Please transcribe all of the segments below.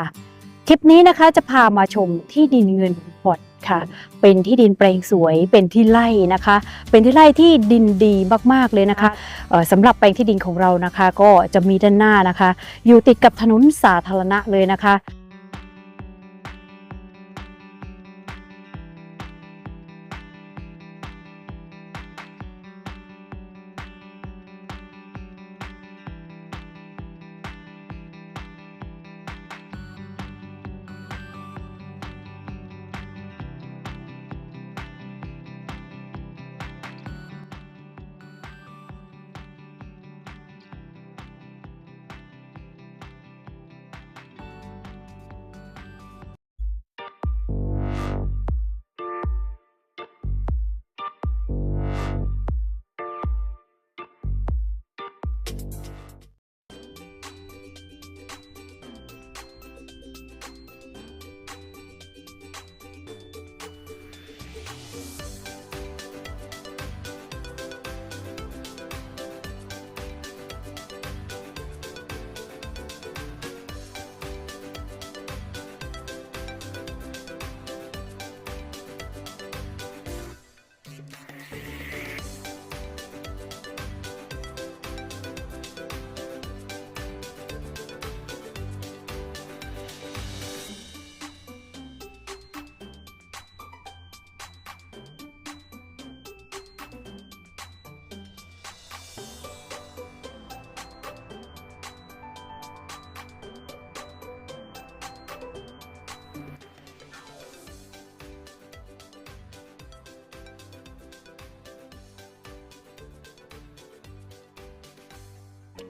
ค่ะ คลิปนี้นะคะจะพามาชมที่ดินเงินพอดค่ะ เป็นที่ดินแปลงสวย เป็นที่ไร่นะคะ เป็นที่ไร่ที่ดินดีมากๆเลยนะคะเอ่อสำหรับแปลงที่ดินของเรานะคะ ก็จะมีด้านหน้านะคะ อยู่ติดกับถนนสาธารณะเลยนะคะ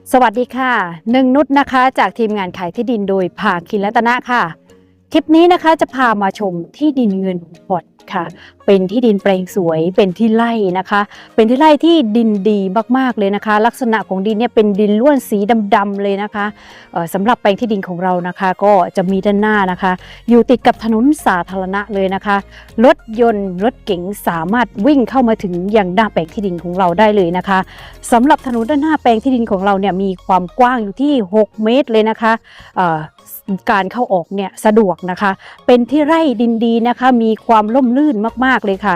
สวัสดีค่ะหนึ่งนุชนะคะ จากทีมงานขายที่ดินโดยภาคินรัตนะค่ะ คลิปนี้นะคะจะพามาชมที่ดินเงินพอดค่ะเป็นที่ดินแปลงสวยเป็นที่ไร่นะคะ เป็นที่ไร่ที่ดินดีมากๆเลยนะคะ ลักษณะของดินเนี่ยเป็นดินล้วนสีดำๆเลยนะคะเอ่อสำหรับแปลงที่ดินของเรานะคะ ก็จะมีด้านหน้านะคะ อยู่ติดกับถนนสาธารณะเลยนะคะ รถยนต์รถเก๋งสามารถวิ่งเข้ามาถึงยังหน้าแปลงที่ดินของเราได้เลยนะคะสำหรับถนนด้านหน้าแปลงที่ดินของเราเนี่ยมีความกว้างอยู่ที่ 6 เมตรเลยนะคะการเข้าออกเนี่ยสะดวกนะคะ เป็นที่ไร่ดินดีนะคะ มีความร่มรื่นมากๆเลยค่ะ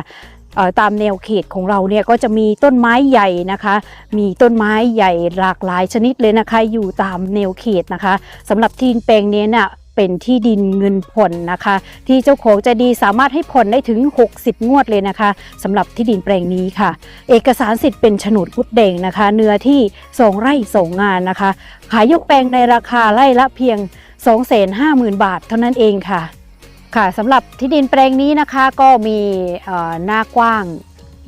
ตามแนวเขตของเราเนี่ยก็จะมีต้นไม้ใหญ่นะคะ มีต้นไม้ใหญ่หลากหลายชนิดเลยนะคะ อยู่ตามแนวเขตนะคะสำหรับที่ดินแปลงนี้น่ะเป็นที่ดินเงินผ่อนนะคะ ที่เจ้าของจะดีสามารถให้ผ่อนได้ถึง 60 งวดเลยนะคะสำหรับที่ดินแปลงนี้ค่ะ เอกสารสิทธิ์เป็นโฉนดพุดแดงนะคะ เนื้อที่ 2 ไร่สองงานนะคะ ขายยกแปลงในราคาไร่ละเพียง 250,000 บาท เท่านั้นเองค่ะ ค่ะสำหรับที่ดินแปลงนี้นะคะก็มีหน้ากว้าง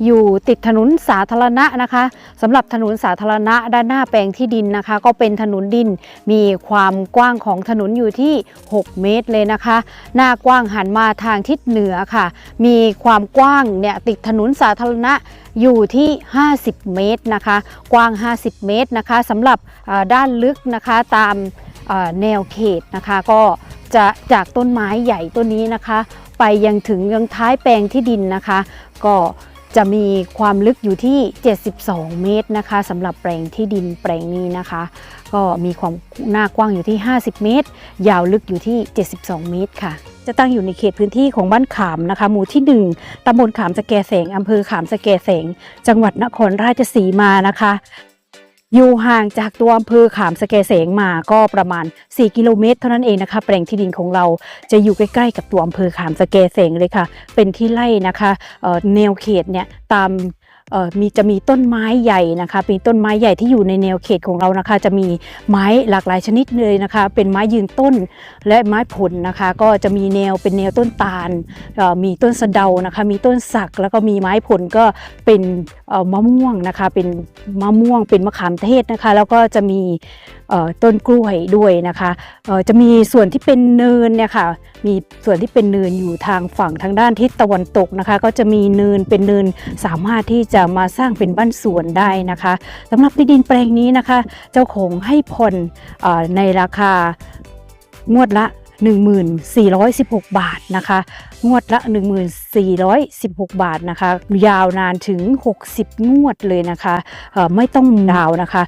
อยู่ติดถนนสาธารณะนะคะสำหรับถนนสาธารณะด้านหน้าแปลงที่ดินนะคะ ก็เป็นถนนดินมีความกว้างของถนนอยู่ที่ 6 เมตรเลยนะคะ หน้ากว้างหันมาทางทิศเหนือค่ะ มีความกว้างเนี่ยติดถนนสาธารณะอยู่ที่ 50 เมตรนะคะ กว้าง 50 เมตรนะคะสำหรับด้านลึกนะคะตาม แนวเขตนะคะ ก็จะจากต้นไม้ใหญ่ต้นนี้นะคะ ไปยังถึงยังท้ายแปลงที่ดินนะคะ ก็จะมีความลึกอยู่ที่ 72 เมตรนะคะสำหรับแปลงที่ดินแปลงนี้นะคะ ก็มีความหน้ากว้างอยู่ที่ 50 เมตร ยาวลึกอยู่ที่ 72 เมตรค่ะ จะตั้งอยู่ในเขตพื้นที่ของบ้านขามนะคะ หมู่ที่ 1ตำบลขามสแกแสงอำเภอขามสแกแสง จังหวัดนครราชสีมานะคะ อยู่ห่างจากตัวอำเภอขามสเกเสงมาก็ประมาณ 4 กิโลเมตร เท่านั้นเองนะคะ แปลงที่ดินของเราจะอยู่ใกล้ๆ กับตัวอำเภอขามสเกเสงเลยค่ะ เป็นที่ไร่นะคะแนวเขตเนี่ยตาม มีจะมีต้นไม้ใหญ่นะคะเป็นต้นไม้ใหญ่ที่อยู่ในแนวเขตของเรานะคะ จะมีไม้หลากหลายชนิดเลยนะคะ เป็นไม้ยืนต้นและไม้ผลนะคะ ก็จะมีแนวเป็นแนวต้นตาลมีต้นสะเดานะคะ มีต้นสักแล้วก็มีไม้ผลก็เป็นมะม่วงนะคะ เป็นมะม่วงเป็นมะขามเทศนะคะ แล้วก็จะมี ต้นกล้วยด้วยนะคะจะมีส่วนที่เป็นเนินเนี่ยค่ะมีส่วนที่เป็นเนินอยู่ทางฝั่งทางด้านทิศตะวันตกนะคะ ก็จะมีเนินเป็นเนินสามารถที่จะมาสร้างเป็นบ้านสวนได้นะคะสำหรับที่ดินแปลงนี้นะคะ เจ้าของให้ผ่อนในราคางวดละ1416 บาทนะคะ งวดละ 1416 บาทนะคะ ยาวนานถึง 60 งวดเลยนะคะ ไม่ต้องดาวนะคะ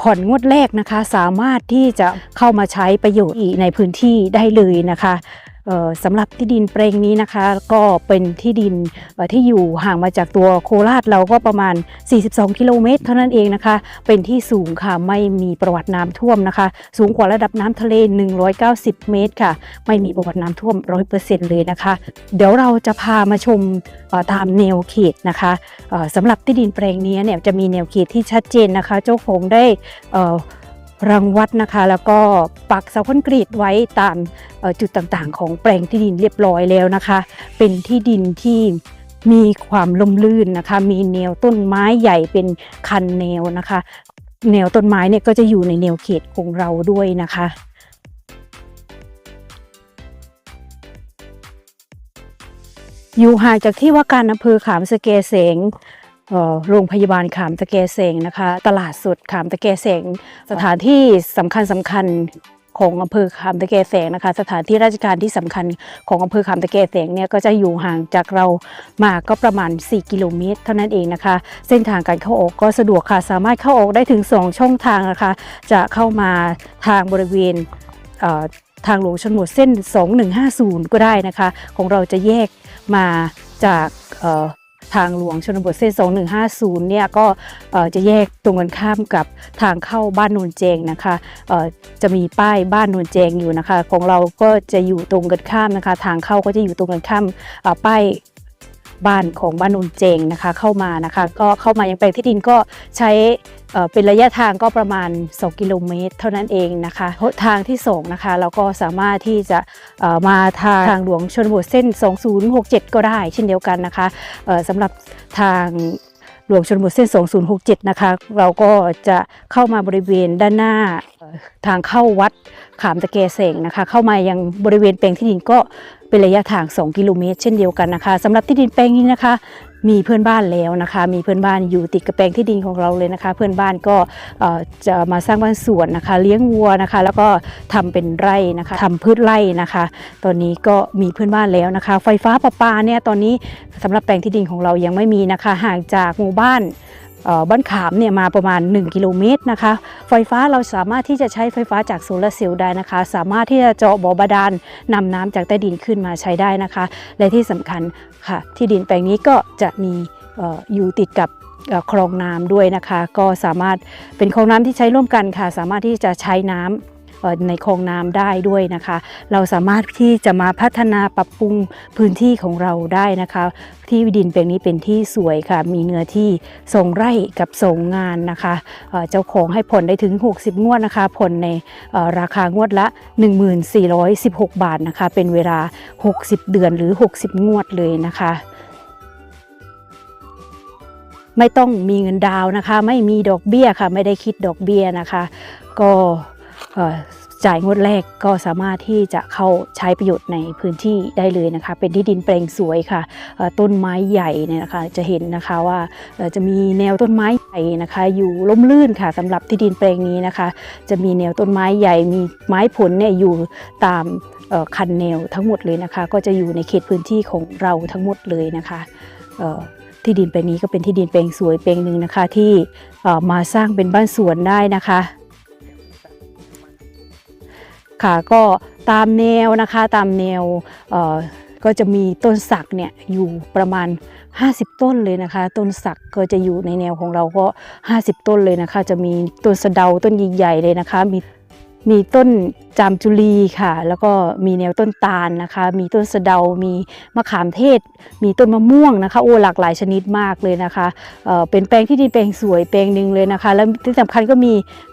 ผ่อนงวดแรกนะคะ สามารถที่จะเข้ามาใช้ประโยชน์ในพื้นที่ได้เลยนะคะ สำหรับที่ดินแปลงนี้นะคะ ก็เป็นที่ดินที่อยู่ห่างมาจากตัวโคราชเราก็ประมาณ 42 กิโลเมตร เท่านั้นเองนะคะ เป็นที่สูงค่ะไม่มีประวัติน้ำท่วมนะคะ สูงกว่าระดับน้ำทะเล 190 เมตรค่ะ ไม่มีประวัติน้ำท่วม 100%เลยนะคะ เดี๋ยวเราจะพามาชมตามแนวเขตนะคะสำหรับที่ดินแปลงนี้เนี่ยจะมีแนวเขตที่ชัดเจนนะคะ เจ้าของได้อ่อ รังวัดนะคะ แล้วก็ปักเสาคอนกรีตไว้ตามจุดต่างๆ ของแปลงที่ดินเรียบร้อยแล้วนะคะ เป็นที่ดินที่มีความลมลื่นนะคะ มีแนวต้นไม้ใหญ่เป็นคันแนวนะคะ แนวต้นไม้เนี่ยก็จะอยู่ในแนวเขตของเราด้วยนะคะอยู่ห่างจากที่ว่าการอำเภอขามสเกเสง โรงพยาบาลขามตะแกเสงนะคะ ตลาดสดขามตะแกเสง สถานที่สำคัญสำคัญของอำเภอขามตะแกเสงนะคะ สถานที่ราชการที่สำคัญของอำเภอขามตะแกเสงเนี่ยก็จะอยู่ห่างจากเรามาก็ประมาณ 4 กิโลเมตร เท่านั้นเองนะคะ เส้นทางการเข้าออกก็สะดวกค่ะ สามารถเข้าออกได้ถึง 2 ช่องทางนะคะ จะเข้ามาทางบริเวณเอ่อทางหลวงชนบทเส้น 2150 ก็ได้นะคะ ของเราจะแยกมาจากเอ่อ ทางหลวงชนบทเส้น 2150 เนี่ยก็จะแยกตรงกันข้ามกับทางเข้าบ้านโนนเจงนะคะจะมีป้ายบ้านโนนเจงอยู่นะคะ ของเราก็จะอยู่ตรงกันข้ามนะคะ ทางเข้าก็จะอยู่ตรงกันข้ามป้าย บ้านของบ้านโนนเจงนะคะเข้ามานะคะก็เข้ามายังแปลงที่ดินก็ใช้เป็นระยะทางก็ประมาณ 2 กิโลเมตร เท่านั้นเองนะคะทางที่สองนะคะเราก็สามารถที่จะมาทางทางหลวงชนบทเส้น 2067 ก็ได้เช่นเดียวกันนะคะสำหรับทางหลวงชนบทเส้น 2067 นะคะ เราก็จะเข้ามาบริเวณด้านหน้าทางเข้าวัดขามตะเกเสงนะคะ เข้ามายังบริเวณแปลงที่ดินก็ เป็นระยะทาง 2 กิโลเมตร เช่นเดียวกันนะคะสำหรับที่ดินแปลงนี้นะคะ มีเพื่อนบ้านแล้วนะคะ มีเพื่อนบ้านอยู่ติดกับแปลงที่ดินของเราเลยนะคะ เพื่อนบ้านก็จะมาสร้างบ้านสวนนะคะ เลี้ยงวัวนะคะ แล้วก็ทำเป็นไร่นะคะทำพืชไร่นะคะ ตอนนี้ก็มีเพื่อนบ้านแล้วนะคะ ไฟฟ้าประปาเนี่ยตอนนี้สำหรับแปลงที่ดินของเรายังไม่มีนะคะห่างจากหมู่บ้าน บ้านขามเนี่ยมาประมาณ 1 กิโลเมตรนะคะ ไฟฟ้าเราสามารถที่จะใช้ไฟฟ้าจากโซลาร์เซลล์ได้นะคะ สามารถที่จะเจาะบ่อบาดาลนำน้ำจากใต้ดินขึ้นมาใช้ได้นะคะ และที่สำคัญค่ะ ที่ดินแปลงนี้ก็จะมีอออยู่ติดกับคลองน้ำด้วยนะคะ ก็สามารถเป็นคลองน้ำที่ใช้ร่วมกันค่ะ สามารถที่จะใช้น้ำเอ่อ ในคลองน้ำได้ด้วยนะคะ เราสามารถที่จะมาพัฒนาปรับปรุงพื้นที่ของเราได้นะคะ ที่ดินแปลงนี้เป็นที่สวยค่ะ มีเนื้อที่สองไร่กับสองงานนะคะเจ้าของให้ผ่อนได้ถึง 60 งวดนะคะผ่อนในราคางวดละ 1416 บาทนะคะ เป็นเวลา 60 เดือนหรือ 60 งวดเลยนะคะไม่ต้องมีเงินดาวนะคะ ไม่มีดอกเบี้ยค่ะ ไม่ได้คิดดอกเบี้ยนะคะ ก็ จ่ายงวดแรกก็สามารถที่จะเข้าใช้ประโยชน์ในพื้นที่ได้เลยนะคะ เป็นที่ดินแปลงสวยค่ะต้นไม้ใหญ่เนี่ยนะคะจะเห็นนะคะว่าจะมีแนวต้นไม้ใหญ่นะคะ อยู่ล้มลื่นค่ะสำหรับที่ดินแปลงนี้นะคะ จะมีแนวต้นไม้ใหญ่ มีไม้ผลเนี่ยอยู่ตามคันแนวทั้งหมดเลยนะคะ ก็จะอยู่ในเขตพื้นที่ของเราทั้งหมดเลยนะคะที่ดินแปลงนี้ก็เป็นที่ดินแปลงสวยแปลงหนึ่งนะคะ ที่มาสร้างเป็นบ้านสวนได้นะคะ ค่ะก็ตามแนวนะคะตามแนวก็จะมีต้นสักเนี่ยอยู่ประมาณ 50 ต้นเลยนะคะ ต้นสักก็จะอยู่ในแนวของเราก็ 50 ต้นเลยนะคะ จะมีต้นสะเดาต้นใหญ่ๆเลยนะคะ มีมีต้น จามจุลีค่ะ แล้วก็มีแนวต้นตาลนะคะ มีต้นสะเดา มีมะขามเทศ มีต้นมะม่วงนะคะ โอ้หลากหลายชนิดมากเลยนะคะเอ่อเป็นแปลงที่ดินแปลงสวยแปลงหนึ่งเลยนะคะ แล้วที่สำคัญก็มี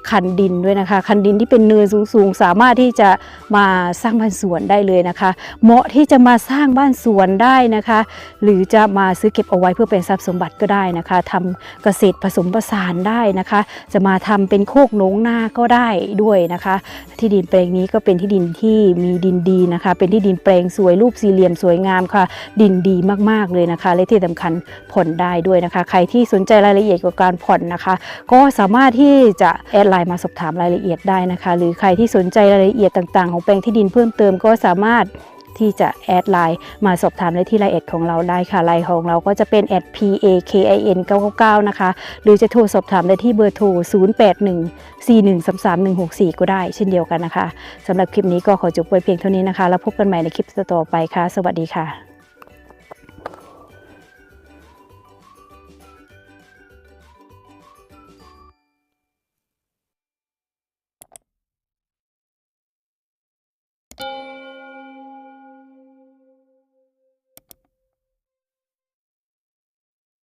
คันดินด้วยนะคะ คันดินที่เป็นเนินสูงๆ สามารถที่จะมาสร้างบ้านสวนได้เลยนะคะ เหมาะที่จะมาสร้างบ้านสวนได้นะคะ หรือจะมาซื้อเก็บเอาไว้เพื่อเป็นทรัพย์สมบัติก็ได้นะคะทำเกษตรผสมผสานได้นะคะ จะมาทำเป็นโคกหนงนาก็ได้ด้วยนะคะ ที่ดินแปลงนี้ก็เป็นที่ดินที่มีดินดีนะคะ เป็นที่ดินแปลงสวยรูปสี่เหลี่ยมสวยงามค่ะ ดินดีมากๆเลยนะคะ และที่สำคัญผ่อนได้ด้วยนะคะ ใครที่สนใจรายละเอียดเกี่ยวกับการผ่อนนะคะ ก็สามารถที่จะแอดไลน์มาสอบถามรายละเอียดได้นะคะ หรือใครที่สนใจรายละเอียดต่าง ๆ ของแปลงที่ดินเพิ่มเติมก็สามารถ ที่จะแอดไลน์มาสอบถามได้ที่ไลน์แอดของเราได้ค่ะไลน์ของเราก็จะเป็น p a k i n 999นะคะหรือจะโทรสอบถามได้ที่เบอร์โทร 0814133164 ก็ได้เช่นเดียวกันนะคะสำหรับคลิปนี้ก็ขอจบไว้เพียงเท่านี้นะคะ แล้วพบกันใหม่ในคลิปต่อไปค่ะ สวัสดีค่ะ